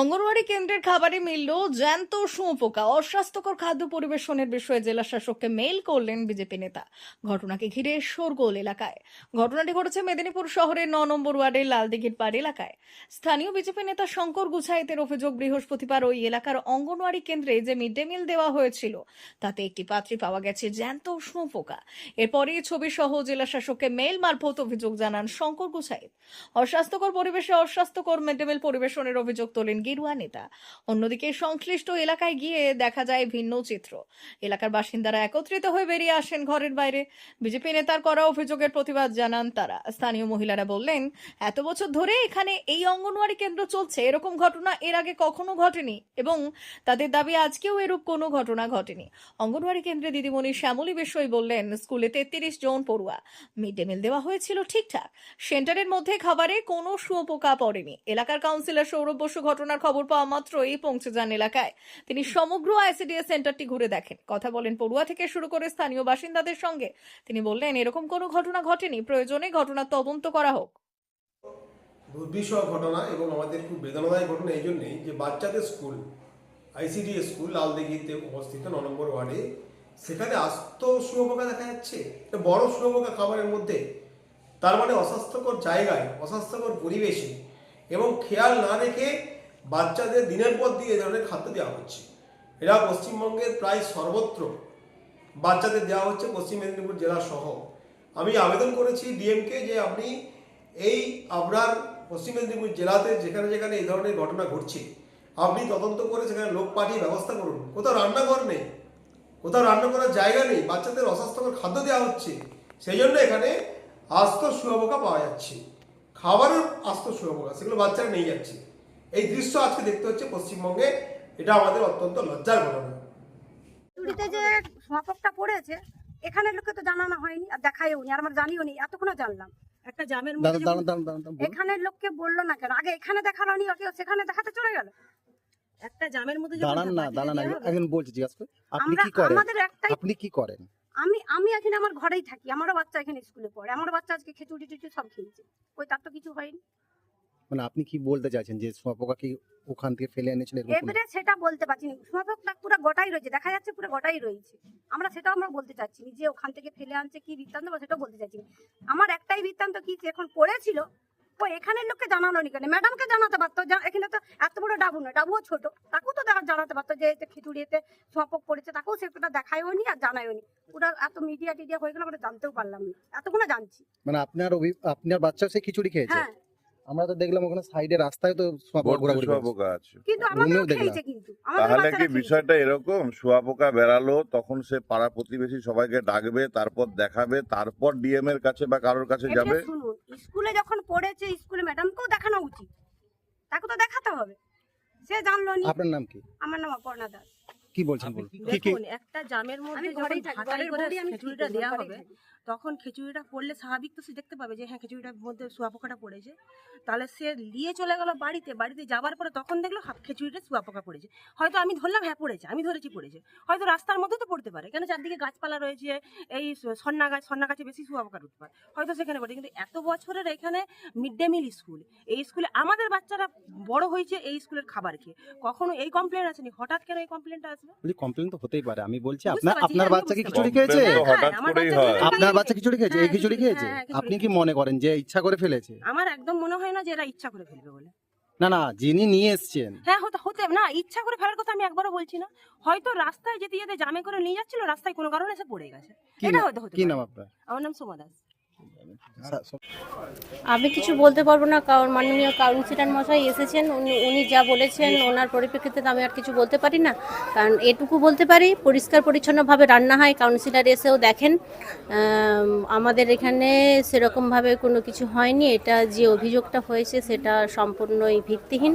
অঙ্গনওয়াড়ি কেন্দ্রের খাবারে মিলল জ্যান্ত শুঁয়োপোকা। অস্বাস্থ্যকর খাদ্য পরিবেশনের বিষয়ে জেলা শাসককে মেইল করলেন বিজেপি নেতা। ঘটনাকে ঘিরে শোরগোল এলাকায়। ঘটনাটি ঘটেছে মেদিনীপুর শহরের ন নম্বর ওয়ার্ডের লালদিঘির পাড় এলাকায়। স্থানীয় বিজেপি নেতা শঙ্কর গুছাইতের অভিযোগ বৃহস্পতিবার ওই এলাকার অঙ্গনওয়াড়ি কেন্দ্রে যে মিড ডে মিল দেওয়া হয়েছিল, তাতে একটি পাত্রে পাওয়া গেছে জ্যান্ত শুঁয়োপোকা। এরপরই ছবি সহ জেলা শাসককে মেইল মারফত অভিযোগ জানান শঙ্কর গুছাইত। অস্বাস্থ্যকর পরিবেশে অস্বাস্থ্যকর মিড ডে মিল পরিবেশনের অভিযোগ তোলেন গেরুয়া নেতা। অন্যদিকে সংশ্লিষ্ট এলাকায় গিয়ে দেখা যায় ভিন্ন চিত্র। এলাকার বাসিন্দারা একত্রিত হয়ে বেরিয়ে আসেন ঘরের বাইরে। বিজেপি নেতার করা অভিযোগের প্রতিবাদ জানান তারা। স্থানীয় মহিলারা বললেন, এত বছর ধরে এখানে এই অঙ্গনওয়াড়ি কেন্দ্র চলছে। এরকম ঘটনা এর আগে কখনো ঘটেনি এবং তাদের দাবি আজকেও এরূপ কোনো ঘটনা ঘটেনি। অঙ্গনওয়াড়ি কেন্দ্রে দিদিমণি শ্যামলী বিশ্বই বললেন, স্কুলে তেত্রিশ জন পড়ুয়া। মিড ডে মিল দেওয়া হয়েছিল ঠিকঠাক। সেন্টারের মধ্যে খাবারে কোনো শুয়োপোকা পড়েনি। এলাকার কাউন্সিলর সৌরভ বসু ঘটনার খবর পাওয়া মাত্রই পৌঁছে যান এলাকায়। তিনি সমগ্র আইসিডিএস সেন্টারটি ঘুরে দেখেন। কথা বলেন পড়ুয়া থেকে শুরু করে স্থানীয় বাসিন্দাদের সঙ্গে। তিনি বললেন, এরকম কোনো ঘটনা ঘটেনি। প্রয়োজনে ঘটনা তদন্ত করা হোক। দুর্বিষহ ঘটনা এবং আমাদের খুব বেদনাদায়ক ঘটনা এই জন্যেই যে বাচ্চাদের স্কুল আইসিডি স্কুল লালদিঘিতে অবস্থিত ন নম্বর ওয়ার্ডে, সেখানে আস্ত শুয়োপোকা দেখা যাচ্ছে। বড় শুয়োপোকা খাবারের মধ্যে। তার মানে অস্বাস্থ্যকর জায়গায়, অস্বাস্থ্যকর পরিবেশে এবং খেয়াল না রেখে বাচ্চাদের দিনের পর দিয়ে এ ধরনের খাদ্য দেওয়া হচ্ছে। এরা পশ্চিমবঙ্গের প্রায় সর্বত্র বাচ্চাদের দেওয়া হচ্ছে পশ্চিম মেদিনীপুর জেলা সহ। আমি আবেদন করেছি ডিএমকে যে আপনি এই আপনার পশ্চিম মেদিনীপুর জেলাতে যেখানে যেখানে এই ধরনের ঘটনা ঘটছে, আপনি তদন্ত করে সেখানে লোক পাঠিয়ে ব্যবস্থা করুন। কোথাও রান্নাঘর নেই, কোথাও রান্না করার জায়গা নেই, বাচ্চাদের অস্বাস্থ্যকর খাদ্য দেওয়া হচ্ছে, সেই জন্য এখানে আস্ত শুয়োপোকা পাওয়া যাচ্ছে। খাবারের আস্ত শুয়োপোকা সেগুলো বাচ্চারা নিয়ে যাচ্ছে। এই দৃশ্য আজকে দেখতে হচ্ছে পশ্চিমবঙ্গে। এটা আমাদের অত্যন্ত লজ্জার ঘটনা। চুরিতে যে সমাপকটা পড়েছে এখানের লোককে তো জানানো হয়নি আর দেখাইও নি আর আমরা জানিও নি এতক্ষণও জানলাম। একটা জামের দাঁড়ান মধ্যে দাঁড়ান দাঁড়ান দাঁড়ান দাঁড়ান, বলুন। এখানের লোককে বলল না কেন? আগে এখানে দেখানো নি ওকে সেখানে দেখাতে চলে গেল। একটা জামের মধ্যে যখন দাঁড়ান না দাঁড়ান একজন- হবে, জিজ্ঞাসা করে আপনি কি করেন? আপনি কি করেন? আমি আমি এখানে আমার ঘরেই থাকি আমারও বাচ্চা এখানে স্কুলে পড়ে আমার বাচ্চা আজকে খিচুড়ি টিচুড়ি সব খেয়েছে। ওই তার তো কিছু হয়নি। মানে আপনি কি বলতে চাইছেন যে শুঁয়াপোকা কি ওখান থেকে ফেলে এনেছিল এবারে সেটা বলতে পারছি না। সমাপকটা পুরো গোটাই রয়েছে দেখা যাচ্ছে পুরো গোটাই রয়েছে। আমরা সেটাও আমরা বলতে চাচ্ছি যে ওখান থেকে ফেলে আনছে কি বৃত্তান্ত বা সেটাও বলতে চাচ্ছি আমার একটাই বৃত্তান্ত কি এখন পড়েছিল ও এখানের লোককে জানানো নি কেন? ম্যাডামকে জানাতে পারতো এখানে তো এত বড় ডাবু না ডাবুও ছোট। তাকেও তো দেখা- জানাতে পারতো যে এতে খিচুড়িতে সপক পড়েছে তাকেও সেটা দেখায়ও নি আর জানায়ও নি। পুরো এত মিডিয়া টিডিয়া হয়ে গেল আমরা জানতেও পারলাম না। এতক্ষণ জানছি। মানে আপনার আপনার বাচ্চা সে খিচুড়ি খেয়েছে? হ্যাঁ। আমরা তো দেখলাম ওখানে সাইডে রাস্তায় তো শুঁয়াপোকা আছে। কিন্তু কিন্তু। তাহলে কি বিষয়টা এরকম? শুয়াপোকা বেরালো তখন সে পাড়া প্রতিবেশী সবাইকে ডাকবে তারপর দেখাবে তারপর ডিএম এর কাছে বা কারোর কাছে যাবে? স্কুলে যখন পড়েছে স্কুলে ম্যাডামকেও দেখানো উচিত। তাকে তো দেখাতে হবে। সে জানলো নি। আপনার নাম কি? আমার নাম অপর্ণা দাস। কি বলছেন বলুন? কি কি দেখুন একটা জামের মধ্যে যখন ঘরের করে খিচুড়িটা দেওয়া হবে তখন খিচুড়িটা পড়লে স্বাভাবিক তো সে দেখতে পাবে যে হ্যাঁ খিচুড়িটার মধ্যে শুয়াপোকাটা পড়েছে। তাহলে সে নিয়ে চলে গেল বাড়িতে বাড়িতে যাওয়ার পরে তখন দেখল হাফ খিচুড়িটা শুয়াপোকা পড়েছে। হয়তো আমি ধরলাম হ্যাঁ পড়েছে আমি ধরেছি পড়েছে। হয়তো রাস্তার মধ্যে তো পড়তে পারে কেন চারদিকে গাছপালা রয়েছে এই সন্না গাছ সন্না গাছে বেশি শুয়াপোকার উৎপাদ হয়তো সেখানে পড়ে কিন্তু এত বছরের এখানে মিড ডে মিল স্কুল এই স্কুলে আমাদের বাচ্চারা বড় হয়েছে এই স্কুলের খাবার খেয়ে। কখনো এই কমপ্লেন আসেনি হঠাৎ কেন এই কমপ্লেনটা বলছি কমপ্লেন তো হতেই পারে। আমি বলছি আপনার আপনার বাচ্চা কি খিচুড়ি খেয়েছে? হঠাৎ করেই হয়। আপনার বাচ্চা খিচুড়ি খেয়েছে? এই হ্যাঁ, খিচুড়ি খেয়েছে? হ্যাঁ, আপনি কি মনে করেন যে ইচ্ছা করে ফেলেছে? আমার একদম মনে হয় না যে এরা ইচ্ছা করে ফেলবে বলে। না না যিনি নিয়ে এসছেন। হ্যাঁ হতে হতে না ইচ্ছা করে ফেলার কথা আমি একবারও বলছি না। হয়তো রাস্তায় যেতে যেতে জামে করে নিয়ে যাচ্ছিল রাস্তায় কোনো কারণে এসে পড়ে গেছে। এটা হয়তো হতে কি নাম আপনার? আমার নাম সোমা দাস। আমি কিছু বলতে পারব না, কারণ মাননীয় কাউন্সিলর মশাই এসেছেন, উনি যা বলেছেন, ওনার পরিপ্রেক্ষিতে আমি আর কিছু বলতে পারি না। কারণ এটুকু বলতে পারি, পরিষ্কার পরিচ্ছন্নভাবে রান্না হয় কাউন্সিলর এসেও দেখেন আমাদের এখানে সেরকমভাবে কোনো কিছু হয়নি, এটা যে অভিযোগটা হয়েছে সেটা সম্পূর্ণই ভিত্তিহীন।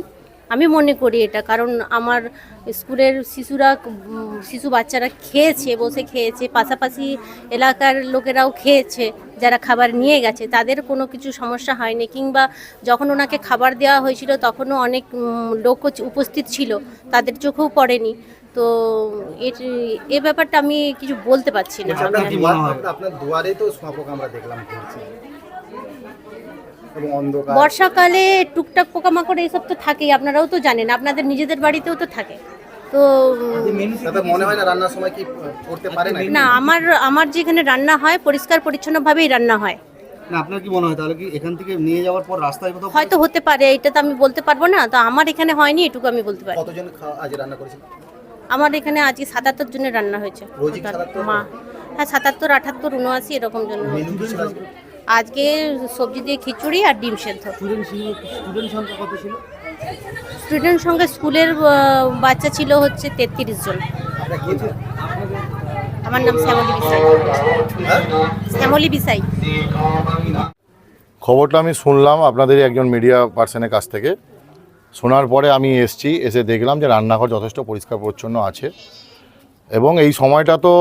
আমি মনে করি এটা কারণ আমার স্কুলের শিশুরা শিশু বাচ্চারা খেয়েছে বসে খেয়েছে পাশাপাশি এলাকার লোকেরাও খেয়েছে যারা খাবার নিয়ে গেছে। তাদের কোনো কিছু সমস্যা হয়নি কিংবা যখন ওনাকে খাবার দেওয়া হয়েছিল তখনও অনেক লোক উপস্থিত ছিল তাদের চোখেও পড়েনি। তো এ ব্যাপারটা আমি কিছু বলতে পারছি না। আপনার দুয়ারে তো আমরা দেখলাম এবং অন্ধকার। বর্ষাকালে টুকটাক পোকামাকড় এইসব তো থাকেই আপনারাও তো জানেন আপনাদের নিজেদের বাড়িতেও তো থাকে। তো মনে হয় না রান্নার সময় কি করতে পারে না না আমার আমার যেখানে রান্না হয় পরিষ্কার পরিচ্ছন্নভাবেই রান্না হয়। না আপনার কি মনে হয় তাহলে কি এখান থেকে নিয়ে যাওয়ার পর রাস্তায় কোথাও হয়তো হতে পারে এটা তো আমি বলতে পারব না তো আমার এখানে হয়নি এটুকু আমি বলতে পারি। কতজন খাওয়া- আজ রান্না করেছিল আমার এখানে আজকে সাতাত্তর জনের রান্না হয়েছে। রোজই 77 মা হ্যাঁ সাতাত্তর আটাত্তর উনআশি এরকম জন মেনু কি ছিল আজকে? আজকে সবজি দিয়ে খিচুড়ি আর ডিম সেদ্ধ। স্টুডেন্ট স্টুডেন্ট সংখ্যা কত ছিল? স্টুডেন্ট সঙ্গে স্কুলের বাচ্চা ছিল হচ্ছে তেত্রিশ জন। আমার নাম শ্যামলী বিসাই হ্যাঁ? শ্যামলী বিসাই খবরটা আমি শুনলাম আপনাদের একজন মিডিয়া পার্সনের কাছ থেকে। শোনার পরে আমি এসছি এসে দেখলাম যে রান্নাঘর যথেষ্ট পরিষ্কার পরিচ্ছন্ন আছে। এবং এই সময়টা তো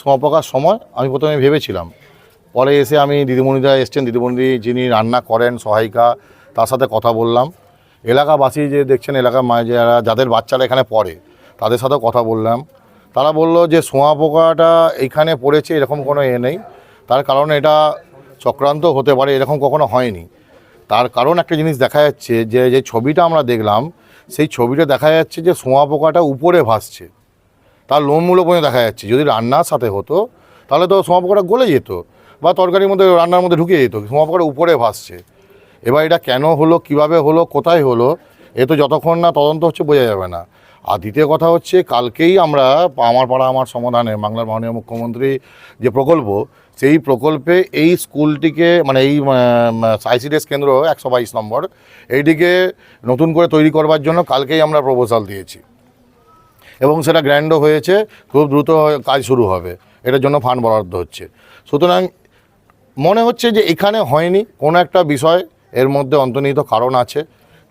সমপকার সময় আমি প্রথমে ভেবেছিলাম। পরে এসে আমি দিদিমণিরা এসছেন, দিদিমণি যিনি রান্না করেন, সহায়িকা, তার সাথে কথা বললাম। এলাকাবাসী যে দেখছেন, এলাকার মায়ে যারা, যাদের বাচ্চারা এখানে পড়ে, তাদের সাথেও কথা বললাম। তারা বলল যে, সোঁয়া পোকাটা এইখানে পড়েছে, এরকম কোনো এ নেই। তার কারণ এটা চক্রান্ত হতে পারে, এরকম কখনো হয়নি। তার কারণ একটা জিনিস দেখা যাচ্ছে যে যে ছবিটা আমরা দেখলাম, সেই ছবিটা দেখা যাচ্ছে যে, সোঁয়া পোকাটা উপরে ভাসছে। তার লোমগুলো পর্যন্ত দেখা যাচ্ছে। যদি রান্নার সাথে হতো, তাহলে তো সোঁয়া পোকাটা গলে যেত। বা তরকারির মধ্যে, রান্নার মধ্যে ঢুকে যেত পোকাটা উপরে ভাসছে। এবার এটা কেন হলো, কীভাবে হলো, কোথায় হলো, এ তো যতক্ষণ না তদন্ত হচ্ছে বোঝা যাবে না। আর দ্বিতীয় কথা হচ্ছে, কালকেই আমরা আমার পাড়া, আমার সমাধানে বাংলার মাননীয় মুখ্যমন্ত্রী যে প্রকল্প, সেই প্রকল্পে এই স্কুলটিকে মানে এই আইসিডিএস কেন্দ্র একশো বাইশ নম্বর, এইটিকে নতুন করে তৈরি করবার জন্য কালকেই আমরা প্রপোজাল দিয়েছি। এবং সেটা গ্র্যান্ডও হয়েছে, খুব দ্রুত কাজ শুরু হবে। এটার জন্য ফান্ড বরাদ্দ হচ্ছে। সুতরাং মনে হচ্ছে যে এখানে হয়নি। কোনো একটা বিষয় এর মধ্যে অন্তর্নিহিত কারণ আছে।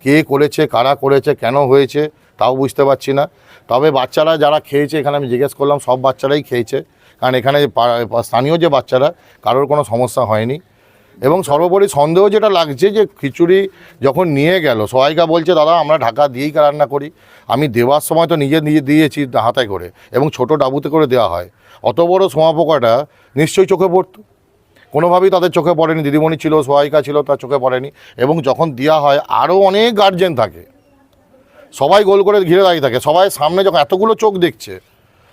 কে করেছে, কারা করেছে, কেন হয়েছে, তাও বুঝতে পারছি না। তবে বাচ্চারা যারা খেয়েছে, এখানে আমি জিজ্ঞেস করলাম, সব বাচ্চারাই খেয়েছে। কারণ এখানে স্থানীয় যে বাচ্চারা, কারোর কোনো সমস্যা হয়নি। এবং সর্বোপরি সন্দেহ যেটা লাগছে যে খিচুড়ি যখন নিয়ে গেল, সবাইকা বলছে, দাদা, আমরা ঢাকা দিয়েই রান্না করি। আমি দেওয়ার সময় তো নিজে নিজে দিয়েছি হাতায় করে এবং ছোট ডাবুতে করে দেওয়া হয়। অত বড় সোয়া পোকাটা নিশ্চয়ই চোখে পড়তো। কোনোভাবেই তাদের চোখে পড়েনি দিদিমণি ছিল সহায়িকা ছিল তার চোখে পড়েনি। এবং যখন দেওয়া হয় আরও অনেক গার্জেন থাকে। সবাই গোল করে ঘিরে দাঁড়িয়ে থাকে। সবাই সামনে যখন এতগুলো চোখ দেখছে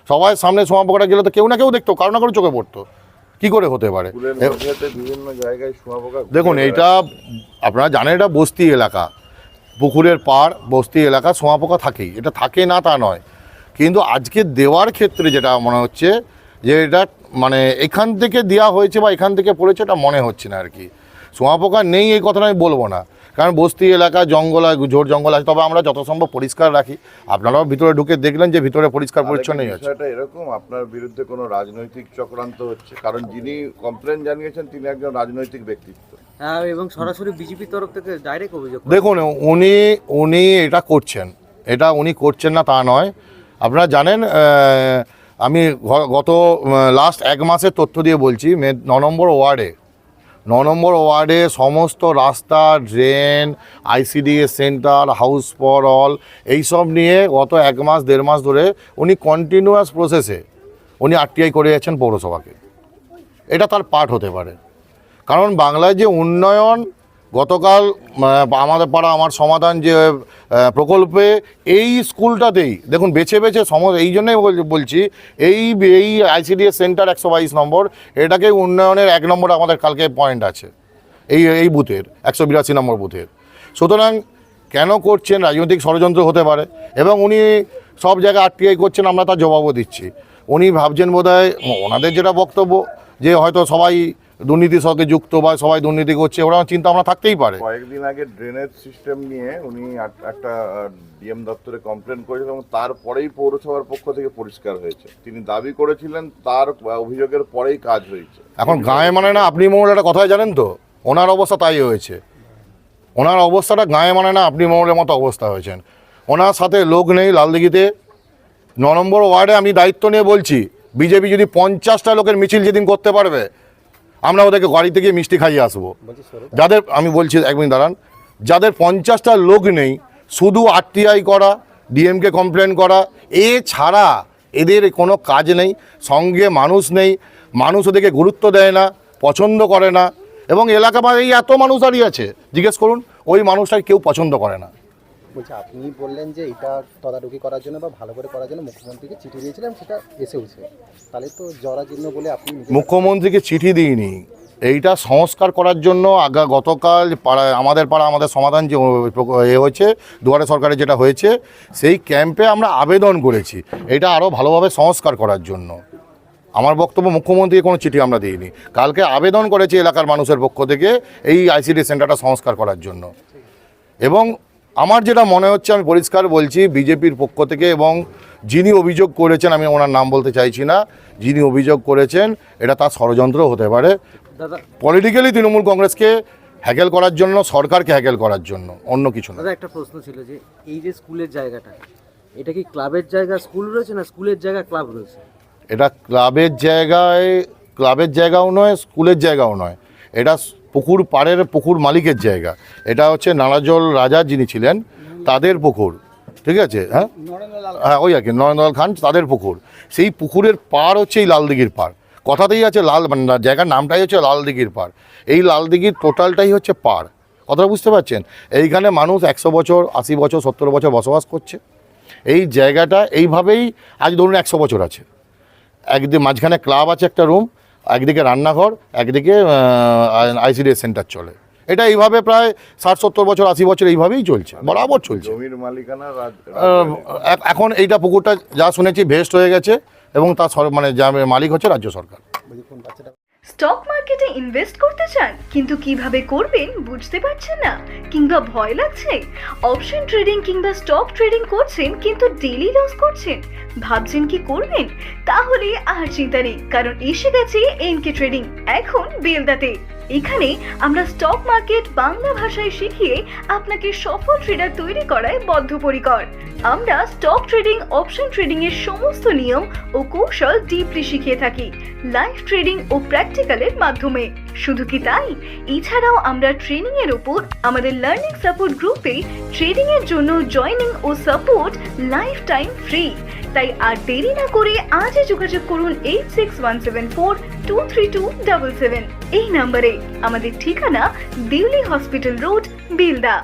সবাই সামনে সোয়া পোকাটা গেলে তো কেউ না কেউ দেখতো কারও না কারও চোখে পড়তো। কি করে হতে পারে? বিভিন্ন জায়গায় দেখুন। এইটা আপনারা জানেন এটা বস্তি এলাকা। পুকুরের পাড় বস্তি এলাকা সোঁয়া পোকা থাকেই। এটা থাকে না তা নয়। কিন্তু আজকে দেওয়ার ক্ষেত্রে যেটা মনে হচ্ছে যে এটা মানে এখান থেকে দেওয়া হয়েছে বা এখান থেকে পড়েছে এটা মনে হচ্ছে না আর কি। সোঁয়া পোকা নেই এই কথাটা আমি বলব না। কারণ বস্তি এলাকা জঙ্গল আছে ঝোড় জঙ্গল আছে তবে আমরা যত সম্ভব পরিষ্কার রাখি। আপনারাও ভিতরে ঢুকে দেখলেন যে ভিতরে পরিষ্কার পরিচ্ছন্নই আছে। এটা এরকম? আপনার বিরুদ্ধে কোনো রাজনৈতিক চক্রান্ত হচ্ছে? কারণ যিনি কমপ্লেন জানিয়েছেন তিনি একজন রাজনৈতিক ব্যক্তিত্ব। হ্যাঁ এবং সরাসরি বিজেপির তরফ থেকে ডাইরেক্ট অভিযোগ দেখুন উনি উনি এটা করছেন। এটা উনি করছেন না তা নয়। আপনারা জানেন আহ, আমি গত লাস্ট এক মাসের তথ্য দিয়ে বলছি, মে- ন নম্বর ওয়ার্ডে, ন নম্বর ওয়ার্ডে সমস্ত রাস্তা drain ICDS centre house for all এইসব নিয়ে গত এক মাস, দেড় মাস ধরে উনি কন্টিনিউয়াস প্রসেসে উনি আরটিআই করে যাচ্ছেন পৌরসভাকে। এটা তার পার্ট হতে পারে। কারণ বাংলায় যে উন্নয়ন গতকাল আমাদের পাড়া, আমার সমাধান যে প্রকল্পে এই স্কুলটাতেই দেখুন, বেছে বেছে সম এই জন্যই বলছি, এই এই আইসিডিএস সেন্টার একশো বাইশ নম্বর, এটাকে উন্নয়নের এক নম্বর আমাদের কালকে পয়েন্ট আছে। এই এই বুথের, একশো বিরাশি নম্বর বুথের। সুতরাং কেন করছেন, রাজনৈতিক ষড়যন্ত্র হতে পারে, এবং উনি সব জায়গায় আরটিআই করছেন, আমরা তার জবাবও দিচ্ছি। উনি ভাবছেন বোধহয়, ওনাদের যেটা বক্তব্য, যে হয়তো সবাই দুর্নীতির সঙ্গে যুক্ত বা সবাই দুর্নীতি করছে ওরা চিন্তা ভাবনা থাকতেই পারে। কয়েকদিন আগে ড্রেনেজ সিস্টেম নিয়ে উনি এক- একটা ডিএম দপ্তরে কমপ্লেন করেছিলেন এবং তারপরেই পৌরসভার পক্ষ থেকে পরিষ্কার হয়েছে। তিনি দাবি করেছিলেন তার অভিযোগের পরেই কাজ হয়েছে। এখন গায়ে মানে না আপনি মঙ্গল একটা কথাই জানেন তো? ওনার অবস্থা তাই হয়েছে। ওনার অবস্থাটা গায়ে মানে না আপনি মঙ্গলের মতো অবস্থা হয়েছেন। ওনার সাথে লোক নেই লালদিঘিতে। ন নম্বর ওয়ার্ডে আমি দায়িত্ব নিয়ে বলছি বিজেপি যদি পঞ্চাশটা লোকের মিছিল যেদিন করতে পারবে আমরা ওদেরকে গাড়িতে গিয়ে মিষ্টি খাইয়ে আসব। যাদের আমি বলছি এক মিনিট দাঁড়ান। যাদের পঞ্চাশটা লোক নেই শুধু আরটিআই করা ডিএমকে কমপ্লেন করা এ ছাড়া এদের কোনো কাজ নেই সঙ্গে মানুষ নেই মানুষ ওদেরকে গুরুত্ব দেয় না পছন্দ করে না এবং এলাকা এই এত মানুষ দাঁড়িয়ে আছে। জিজ্ঞেস করুন ওই মানুষটাকে কেউ পছন্দ করে না। বলছি, আপনি বললেন যে এটা তদারকি করার জন্য বা ভালো করে করার জন্য মুখ্যমন্ত্রীকে চিঠি দিয়েছিলাম সেটা এসেওছে। তাহলে তো জরাজীর্ণ বলে আপনি মুখ্যমন্ত্রীকে চিঠি দিইনি। এইটা সংস্কার করার জন্য আগা গতকাল পাড়ায়, আমাদের পাড়া আমাদের সমাধান যে এ হয়েছে, দুয়ারে সরকারের যেটা হয়েছে, সেই ক্যাম্পে আমরা আবেদন করেছি। এটা আরও ভালোভাবে সংস্কার করার জন্য। আমার বক্তব্য, মুখ্যমন্ত্রীকে কোনো চিঠি আমরা দিইনি। কালকে আবেদন করেছি এলাকার মানুষের পক্ষ থেকে এই আইসিডি সেন্টারটা সংস্কার করার জন্য। এবং আমার যেটা মনে হচ্ছে আমি পরিষ্কার বলছি বিজেপির পক্ষ থেকে এবং যিনি অভিযোগ করেছেন আমি ওনার নাম বলতে চাইছি না যিনি অভিযোগ করেছেন এটা তার ষড়যন্ত্র হতে পারে। দাদা পলিটিক্যালি তৃণমূল কংগ্রেসকে হ্যাকেল করার জন্য সরকারকে হ্যাকেল করার জন্য অন্য কিছু না। একটা প্রশ্ন ছিল যে এই যে স্কুলের জায়গাটা এটা কি ক্লাবের জায়গা স্কুল রয়েছে না স্কুলের জায়গা ক্লাব রয়েছে? এটা ক্লাবের জায়গায় ক্লাবের জায়গাও নয় স্কুলের জায়গাও নয়। এটা পুকুর পাড়ের পুকুর মালিকের জায়গা। এটা হচ্ছে নারাজল রাজা যিনি ছিলেন, তাদের পুকুর। ঠিক আছে? হ্যাঁ? হ্যাঁ ওই আর কি, নরেন্দ্রলাল খান, তাদের পুকুর। সেই পুকুরের পার হচ্ছে এই লালদিঘির পাড়। কথাতেই আছে লাল মানে জায়গার নামটাই হচ্ছে লালদিঘির পাড়। এই লালদিঘির টোটালটাই হচ্ছে পাড়। কথাটা বুঝতে পারছেন? এইখানে মানুষ একশো বছর, আশি বছর, সত্তর বছর বসবাস করছে। এই জায়গাটা এইভাবেই আজ ধরুন একশো বছর আছে। একদিকে মাঝখানে ক্লাব আছে একটা রুম একদিকে রান্নাঘর একদিকে আইসিডিএস সেন্টার চলে। এটা এইভাবে প্রায় ষাট সত্তর বছর আশি বছর এইভাবেই চলছে বরাবর চলছে। জমির মালিকানা এখন এইটা পুকুরটা যা শুনেছি ভেস্ট হয়ে গেছে এবং তার সর- মানে যা মালিক হচ্ছে রাজ্য সরকার। স্টক মার্কেটে ইনভেস্ট করতে চান কিন্তু কীভাবে করবেন বুঝতে পারছেন না কিংবা ভয় লাগছে? অপশন ট্রেডিং কিংবা স্টক ট্রেডিং করছেন কিন্তু ডেলি লস করছেন ভাবছেন কি করবেন? তাহলে আর চিন্তা নেই, কারণ এসে গেছে এনকে ট্রেডিং, এখন বেলদাতে। এখানে আমরা স্টক মার্কেট বাংলা ভাষায় শিখিয়ে আপনাকে সফল ট্রেডার তৈরি করায় বদ্ধপরিকর। আমরা স্টক ট্রেডিং অপশন ট্রেডিং এর সমস্ত নিয়ম ও কৌশল ডিপলি শিখিয়ে থাকি লাইভ ট্রেডিং ও প্র্যাকটিক্যালের মাধ্যমে। শুধু কি তাই? এছাড়াও আমরা ট্রেনিং এর উপর আমাদের লার্নিং সাপোর্ট গ্রুপে ট্রেডিং এর জন্য জয়েনিং ও সাপোর্ট লাইফ টাইম ফ্রি তাই আর দেরি না করে আজই যোগাযোগ করুন eight six one seven four two three two double seven এই নম্বরে আমাদের ঠিকানা দিউলি হসপিটাল রোড, বিলদা।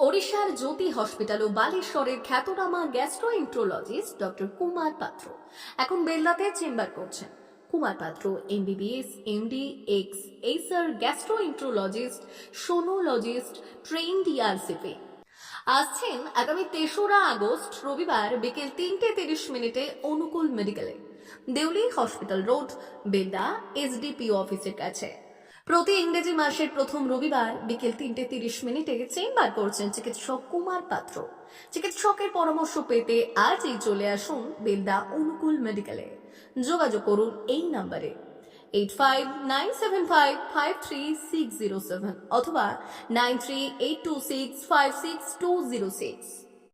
ওড়িশার জ্যোতি হসপিটাল ও বালেশ্বরের খ্যাতনামা গ্যাস্ট্রোএন্ট্রোলজিস্ট ডক্টর কুমার পাত্র। এখন বেল্লাতে চেম্বার করছেন। Kumar Patra MBBS MD ex এইসার gastroenterologist sonologist train DRCP আসছেন আগামী তেসরা আগস্ট, রবিবার বিকেল তিনটে তিরিশ মিনিটে অনুকূল মেডিকেলে, Deuli hospital road, Belda SDPO অফিসের কাছে। প্রতি ইংরেজি মাসের প্রথম রবিবার বিকেল তিনটে তিরিশ মিনিটে চেম্বার করছেন চিকিৎসক কুমার পাত্র চিকিৎসকের পরামর্শ পেতে আজই চলে আসুন বেলদা অনুকূল মেডিকেলে। যোগাযোগ করুন এই নাম্বারে। Eight five nine seven five five three six zero seven অথবা nine three eight two six five six two zero six